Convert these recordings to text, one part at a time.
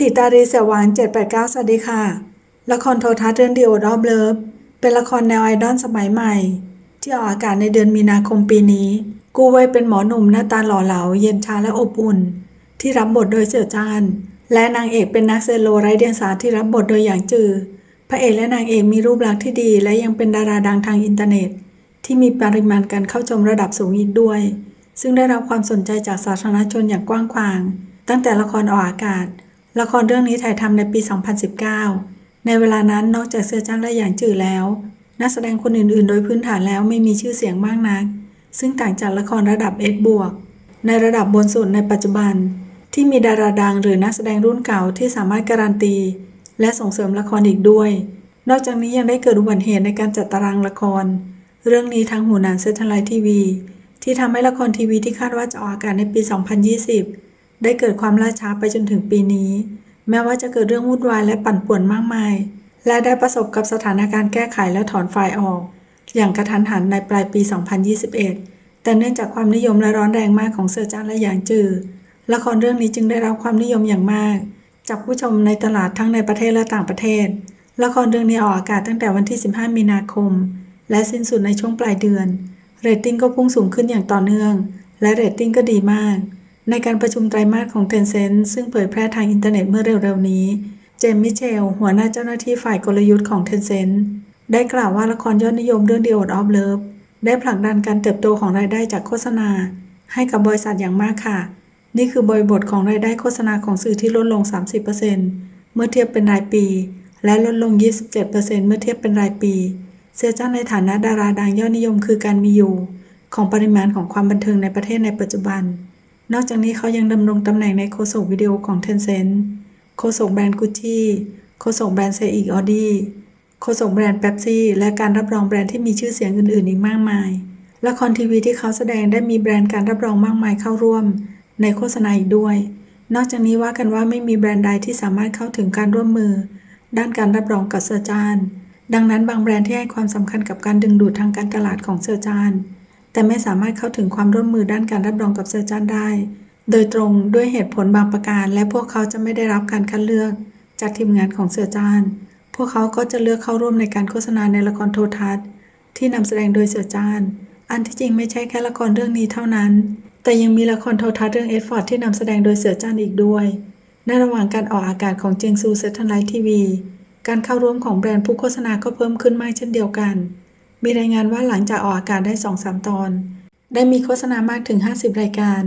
ติตารีเสียหวาน 789 สวัสดีค่ะ ละครโทรทัศน์เรื่องดีโอดอฟเลิฟเป็นละครแนวไอดอลสมัยใหม่ ที่ออกอากาศในเดือนมีนาคมปีนี้ กูเวยเป็นหมอหนุ่มหน้าตาหล่อเหลา เย็นชาและอบอุ่น ที่รับบทโดยเสี่ยวจานและนางเอกเป็นนักเซโลไร้เดียงสาที่รับบทโดยหยางจือ พระเอกและนางเอกมีรูปลักษณ์ที่ดี และยังเป็นดาราดังทางอินเทอร์เน็ต ที่มีปริมาณการเข้าชมระดับสูงอีกด้วย ซึ่งได้รับความสนใจจากสาธารณชนอย่างกว้างขวาง ตั้งแต่ละครออกอากาศ ละครเรื่องนี้ถ่ายทำในปี 2019 ในเวลานั้นนอกจากเสือจ้างและหยางจื่อแล้ว นักแสดงคนอื่นๆ โดยพื้นฐานแล้วไม่มีชื่อเสียงมากนัก ซึ่งต่างจากละครระดับ S บวกในระดับบนสุดในปัจจุบัน ที่มีดาราดังหรือนักแสดงรุ่นเก่าที่สามารถการันตี และส่งเสริมละครอีกด้วย นอกจากนี้ยังได้เกิดอุบัติเหตุในการจัดตารางละคร เรื่องนี้ทางหูหนานเซทไลท์ทีวีที่ทำให้ละครทีวีที่คาดว่าจะออกอากาศในปี 2020 ได้เกิดความล่าช้าไปจนถึงปีนี้ แม้ว่าจะเกิดเรื่องวุ่นวายและปั่นป่วนมากมาย และได้ประสบกับสถานการณ์แก้ไขและถอนไฟล์ออก อย่างกระทันหันในปลายปี 2021 แต่เนื่องจากความนิยมและร้อนแรงมากของเสือจานและหยางจือละครเรื่องนี้จึงได้รับความนิยมอย่างมาก จากผู้ชมในตลาดทั้งในประเทศและต่างประเทศ ละครเรื่องนี้ออกอากาศตั้งแต่วันที่ 15 มีนาคม และสิ้นสุดในช่วงปลายเดือนเรตติ้งก็พุ่งสูงขึ้นอย่างต่อเนื่อง และเรตติ้งก็ดีมาก ในการประชุมไตรมาสของ Tencent ซึ่งเผยแพร่ทางอินเทอร์เน็ตเมื่อเร็วๆนี้ เจมมิเชล หัวหน้าเจ้าหน้าที่ฝ่ายกลยุทธ์ของ Tencent ได้กล่าวว่าละครยอดนิยมเรื่อง The Oath of Love ได้ผลักดันการเติบโตของรายได้จากโฆษณา ให้กับบริษัทอย่างมากค่ะ นี่คือบริบทของรายได้โฆษณาของสื่อที่ลดลง 30%เมื่อเทียบเป็นรายปี และลดลง 27%เมื่อเทียบเป็นรายปี เซียจ้านในฐานะดาราดังยอดนิยมคือการมีอยู่ ของปริมาณของความบันเทิงในประเทศในปัจจุบัน นอกจากนี้เขายังดำรงตำแหน่งในโฆษกวิดีโอของ Tencent โฆษกแบรนด์กุชชี่โฆษกแบรนด์เซอีกออดี้โฆษกแบรนด์เป๊ปซี่ และการรับรองแบรนด์ที่มีชื่อเสียงอื่น ๆ อีกมากมาย ละครทีวีที่เขาแสดงได้มีแบรนด์การรับรองมากมายเข้าร่วม ในโฆษณาอีกด้วย นอกจากนี้ว่ากันว่าไม่มีแบรนด์ใดที่สามารถเข้าถึงการร่วมมือ ด้านการรับรองกับเซอร์จาน ดังนั้นบางแบรนด์ที่ให้ความสำคัญกับการดึงดูดทางการตลาดของเซอร์จาน แต่ไม่สามารถเข้าถึงความร่วมมือด้านการรับรองกับเซอร์จานได้ โดยตรงด้วยเหตุผลบางประการ และพวกเขาจะไม่ได้รับการคัดเลือกจากทีมงานของเซอร์จานพวกเขาก็จะเลือกเข้าร่วมในการโฆษณาในละครโทรทัศน์ ที่นำแสดงโดยเสือจานอันที่จริงไม่ใช่แค่ละครเรื่องนี้เท่านั้น แต่ยังมีละครโทรทัศน์เรื่องเอฟฟอร์ดที่นำแสดงโดยเสือจานอีกด้วยในระหว่างการออกอากาศของเจียงซูเซตไลท์ทีวี การเข้าร่วมของแบรนด์ผู้โฆษณาก็เพิ่มขึ้นมากเช่นเดียวกัน มีรายงานว่าหลังจากออกอากาศได้ 2-3 ตอน ได้มีโฆษณามากถึง 50 รายการ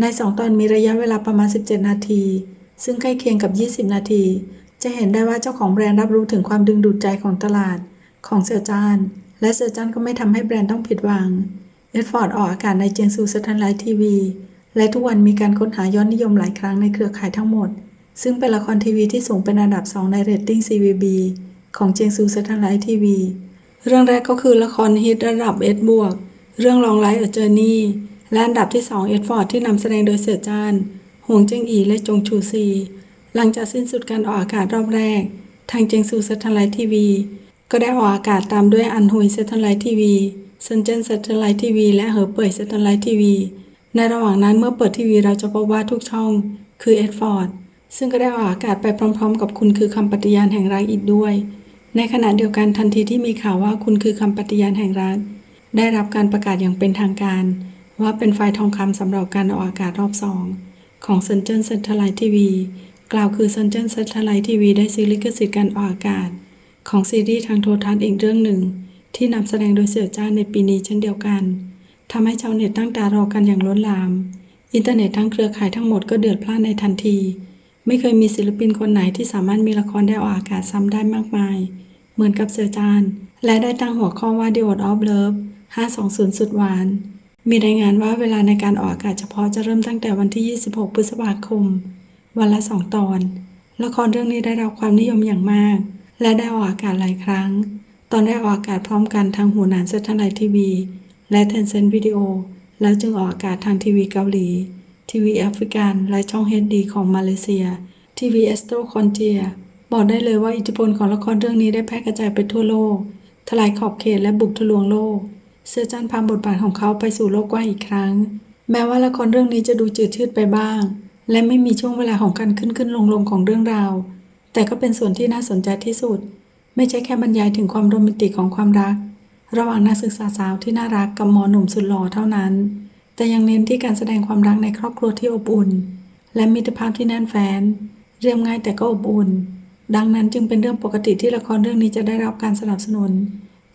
ใน 2 ตอนมีระยะเวลาประมาณ 17 นาที ซึ่งใกล้เคียงกับ 20 นาที จะเห็นได้ว่าเจ้าของแบรนด์รับรู้ถึงความดึงดูดใจของตลาด ของเซอร์จาน และเซอร์จานก็ไม่ทำให้แบรนด์ต้องผิดหวังเอ็ดฟอร์ดออกอากาศในเจียงซูสถานไลท์ทีวี และทุกวันมีการค้นหายอดนิยมหลายครั้งในเครือข่ายทั้งหมด ซึ่งเป็นละครทีวีที่สูงเป็นอันดับ 2 ในเรตติ้ง CVB ของเจียงซูสถานไลท์ทีวี เรื่องแรกก็คือละครฮิตระดับ S บวก เรื่องลองไลท์เอเจอร์นี่ และอันดับที่2เอ็ดฟอร์ดที่นำแสดงโดยเสือจานหวงเจิงอีและจงชูซี หลังจากสิ้นสุดการออกอากาศรอบแรก ทางเจงซูเซทไลท์ทีวี ก็ได้ออกอากาศตามด้วยอันฮุยเซทไลท์ทีวีเซนเจนเซทไลท์ทีวีและเหอเป่ยเซทไลท์ทีวี ในระหว่างนั้นเมื่อเปิดทีวีเราจะพบว่าทุกช่องคือเอ็ดฟอร์ดซึ่งก็ได้ออกอากาศไปพร้อมๆ กับคุณคือคำปฏิญาณแห่งรักอีกด้วย ในขณะเดียวกันทันทีที่มีข่าวว่าคุณคือคำปฏิญาณแห่งรัก ได้รับการประกาศอย่างเป็นทางการ ว่าเป็นไฟล์ทองคำสำหรับการออกอากาศรอบสองของเซนเจิ้นเซทไลท์ทีวีกล่าวคือเซนเจิ้นเซทไลท์ทีวีได้ซื้อลิขสิทธิ์การออกอากาศ ของซีรีส์ทางโทรทัศน์อีกเรื่องหนึ่ง ที่นำแสดงโดยเสือจ้าในปีนี้เช่นเดียวกันทำให้ชาวเน็ตตั้งตารอกันอย่างล้นหลาม อินเทอร์เน็ตทั้งเครือข่ายทั้งหมดก็เดือดพล่านในทันที ไม่เคยมีศิลปินคนไหนที่สามารถมีละครได้ออกอากาศซ้ำได้มากมาย เหมือนกับเสือจาน และได้ตั้งหัวข้อว่า The Oath of Love 520 สุดหวาน มีรายงานว่าเวลาในการออกอากาศเฉพาะจะเริ่มตั้งแต่วันที่ 26 พฤษภาคม วันละ 2 ตอน ละครเรื่องนี้ได้รับความนิยมอย่างมาก และได้ออกอากาศหลายครั้ง ตอนได้ออกอากาศพร้อมกันทางหูหนานเซทไลท์ทีวีและเทนเซนต์วิดีโอแล้วจึงออกอากาศทางทีวีเกาหลี ทีวีแอฟริกันและช่องเฮดดีของมาเลเซีย ทีวีเอสโตคอนเจีย บอกได้เลยว่าอิทธิพลของละครเรื่องนี้ได้แพร่กระจายไปทั่วโลก ทลายขอบเขตและบุกทะลวงโลกเสื้อจันพามบทบาทของเขาไปสู่โลกกว้างอีกครั้ง แม้ว่าละครเรื่องนี้จะดูจืดชืดไปบ้าง และไม่มีช่วงเวลาของการขึ้นขึ้นลงลงของเรื่องราว แต่ก็เป็นส่วนที่น่าสนใจที่สุด ไม่ใช่แค่บรรยายถึงความโรแมนติกของความรัก ระหว่างนักศึกษาสาวที่น่ารักกับหมอหนุ่มสุดหล่อเท่านั้น แต่ยังเน้นที่การแสดงความรักในครอบครัวที่อบอุ่น และมิตรภาพที่แน่นแฟ้นเรียบง่ายแต่ก็อบอุ่น ดังนั้นจึงเป็นเรื่องปกติที่ละครเรื่องนี้จะได้รับการสนับสนุน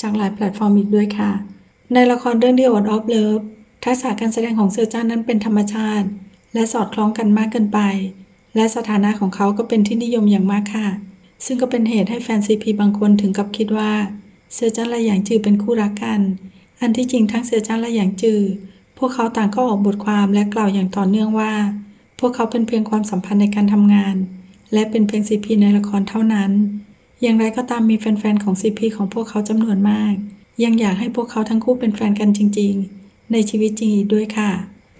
จากหลายแพลตฟอร์มอีกด้วยค่ะ ในละครเรื่อง The Odd of Love ทักษะการแสดงของเซอร์จ้านนั้นเป็นธรรมชาติ และสอดคล้องกันมากเกินไป และสถานะของเขาก็เป็นที่นิยมอย่างมากค่ะ ซึ่งก็เป็นเหตุให้แฟนซีพีบางคนถึงกับคิดว่าเซอร์จ้านและหยางจือเป็นคู่รักกัน อันที่จริงทั้งเซอร์จ้านและหยางจือ พวกเขาต่างก็ออกบทความและกล่าวอย่างต่อเนื่องว่า พวกเขาเป็นเพียงความสัมพันธ์ในการทำงาน และเป็นเพียงซีพีในละครเท่านั้น อย่างไรก็ตามมีแฟนๆของซีพีของพวกเขาจำนวนมาก ยังอยากให้พวกเขาทั้งคู่เป็นแฟนกันจริง ๆ ในชีวิตจริงอีกด้วยค่ะ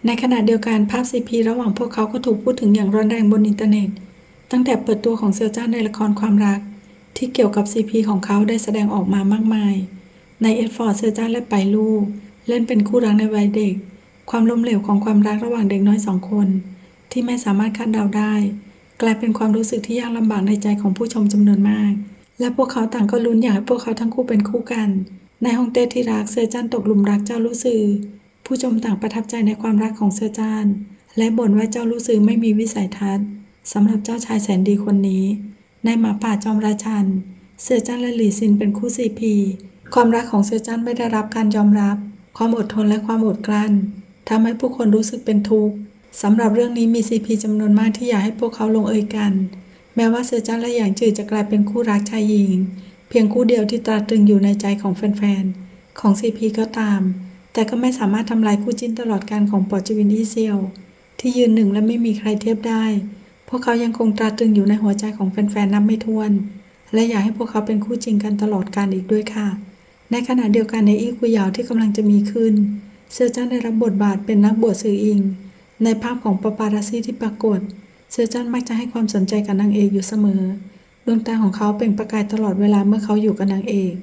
ในขณะเดียวกันภาพซีพีระหว่างพวกเขาก็ถูกพูดถึงอย่างร้อนแรงบนอินเทอร์เน็ต ตั้งแต่เปิดตัวของเซลจ้าในละครความรัก ที่เกี่ยวกับซีพีของเขาได้แสดงออกมามากมาย ในเอ็ดฟอร์ดเซลจ้าและไปลู เล่นเป็นคู่รักในวัยเด็ก ความล้มเหลวของความรักระหว่างเด็กน้อยสองคน ที่ไม่สามารถคาดเดาได้ กลายเป็นความรู้สึกที่ยากลำบากในใจของผู้ชมจำนวนมาก และพวกเขาต่างก็ลุ้นอยากให้พวกเขาทั้งคู่เป็นคู่กัน ในห้องเต้ที่รักเซอร์จันตกหลุมรักเจ้าลู่ซือผู้ชมต่างประทับใจในความรักของเซอร์จานและบ่นว่าเจ้าลู่ซือไม่มีวิสัยทัศน์สำหรับเจ้าชายแสนดีคนนี้ ในหมาป่าจอมราชันเซอร์จันและหลีซินเป็นคู่ซีพีความรักของเซอร์จันไม่ได้รับการยอมรับ ความอดทนและความอดกลั้นทำให้ผู้คนรู้สึกเป็นทุกข์สำหรับเรื่องนี้มีซีพีจำนวนมากที่อยากให้พวกเขาลงเอยกัน แม้ว่าเซอร์จันและหยางจือจะกลายเป็นคู่รักชายหญิง เพียงคู่เดียวที่ตราตรึงอยู่ในใจของแฟนๆ ของซีพีก็ตาม แต่ก็ไม่สามารถทำลายคู่จิ้นตลอดการของปอจวินอีเซียว ที่ยืนหนึ่งและไม่มีใครเทียบได้ พวกเขายังคงตราตรึงอยู่ในหัวใจของแฟนๆนับไม่ถ้วน และอยากให้พวกเขาเป็นคู่จริงกันตลอดกาลอีกด้วยค่ะ ในขณะเดียวกันในอีกุยาวที่กำลังจะมีขึ้น เซอร์จันได้รับบทบาทเป็นนักบวชสื่ออิง ในภาพของปาปาราซีที่ปรากฏ เซอร์จันมักจะให้ความสนใจกับนางเอกอยู่เสมอ ดวงตาของเขาเปล่งประกายตลอดเวลาเมื่อเขาอยู่กับนางเอก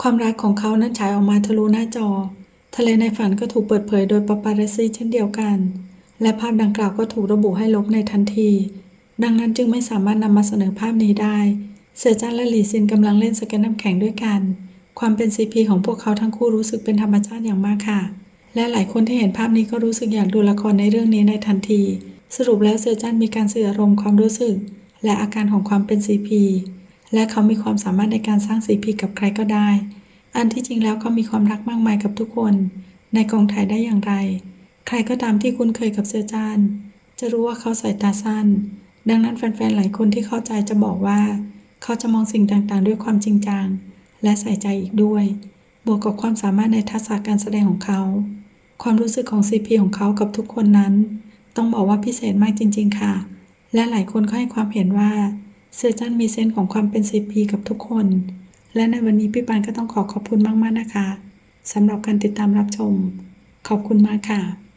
ความรักของเขานั้นฉายออกมาทะลุหน้าจอ ทะเลในฝันก็ถูกเปิดเผยโดยปาปาราซีเช่นเดียวกัน และภาพดังกล่าวก็ถูกระบุให้ลบในทันที ดังนั้นจึงไม่สามารถนำมาเสนอภาพนี้ได้ เซอร์จันและหลีซินกำลังเล่นสเก็ตน้ำแข็งด้วยกัน ความเป็นซีพีของพวกเขาทั้งคู่รู้สึกเป็นธรรมชาติอย่างมากค่ะ และหลายคนที่เห็นภาพนี้ก็รู้สึกอยากดูละครในเรื่องนี้ในทันที สรุปแล้วเซอร์จันมีการสื่ออารมณ์ความรู้สึก และอาการของความเป็นซีพีและเขามีความสามารถในการสร้างซีพีกับใครก็ได้ อันที่จริงแล้วเขามีความรักมากมายกับทุกคน ในกองถ่ายได้อย่างไร ใครก็ตามที่คุ้นเคยกับเซอร์จานจะรู้ว่าเขาสายตาสั้น ดังนั้นแฟนๆ หลายคนที่เข้าใจจะบอกว่า เขาจะมองสิ่งต่างๆ ด้วยความจริงจัง และใส่ใจอีกด้วย บวกกับความสามารถในทักษะการแสดงของเขา ความรู้สึกของซีพีของเขากับทุกคนนั้น ต้องบอกว่าพิเศษมากจริง ๆ ค่ะ และหลายคนก็ให้ความเห็นว่าเซอร์จันมีเซนส์ของความเป็นซีพีกับทุกคน และในวันนี้พี่ปานก็ต้องขอขอบคุณมาก ๆ นะคะสำหรับการติดตามรับชม ขอบคุณมากค่ะ